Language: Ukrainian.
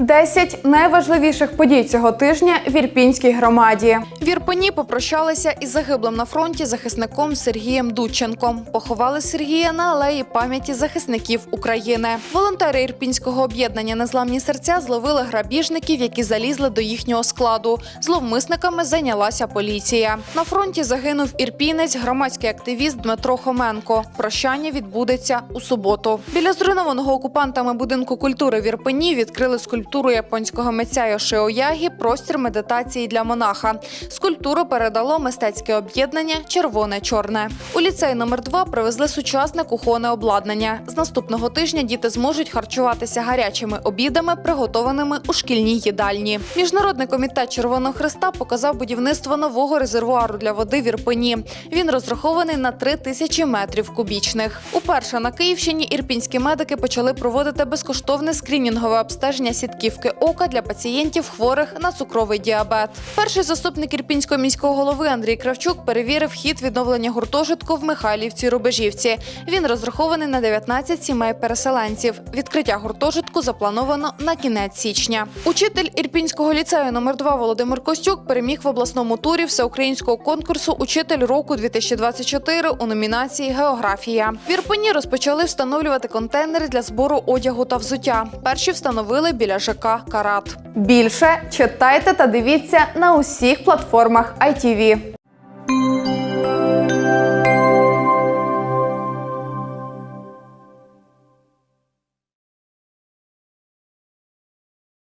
10 найважливіших подій цього тижня в Ірпінській громаді. В Ірпені попрощалися із загиблим на фронті захисником Сергієм Дудченком. Поховали Сергія на алеї пам'яті захисників України. Волонтери Ірпінського об'єднання Незламні серця зловили грабіжників, які залізли до їхнього складу. Зловмисниками зайнялася поліція. На фронті загинув ірпінець, громадський активіст Дмитро Хоменко. Прощання відбудеться у суботу. Біля зруйнованого окупантами будинку культури в Ірпені відкрили скульптуру японського митця Йошио Ягі Простір медитації для монаха. Скульптуру передало мистецьке об'єднання Червоне чорне. У ліцей номер 2 привезли сучасне кухонне обладнання. З наступного тижня діти зможуть харчуватися гарячими обідами, приготованими у шкільній їдальні. Міжнародний комітет Червоного Христа показав будівництво нового резервуару для води в Ірпені. Він розрахований на 3 тисячі метрів кубічних. Уперше на Київщині ірпінські медики почали проводити безкоштовне скринінгове обстеження сітківки ока для пацієнтів хворих на цукровий діабет. Перший заступник ірпінського міського голови Андрій Кравчук перевірив хід відновлення гуртожитку в Михайлівці Рубежівці. Він розрахований на 19 сімей переселенців. Відкриття гуртожитку заплановано на кінець січня. Учитель ірпінського ліцею номер 2 Володимир Костюк переміг в обласному турі всеукраїнського конкурсу Учитель року 2024 у номінації Географія. В Ірпені розпочали встановлювати контейнери для збору одягу та взуття. Перші встановили біля ЖК Карат. Більше читайте та дивіться на усіх платформах ITV.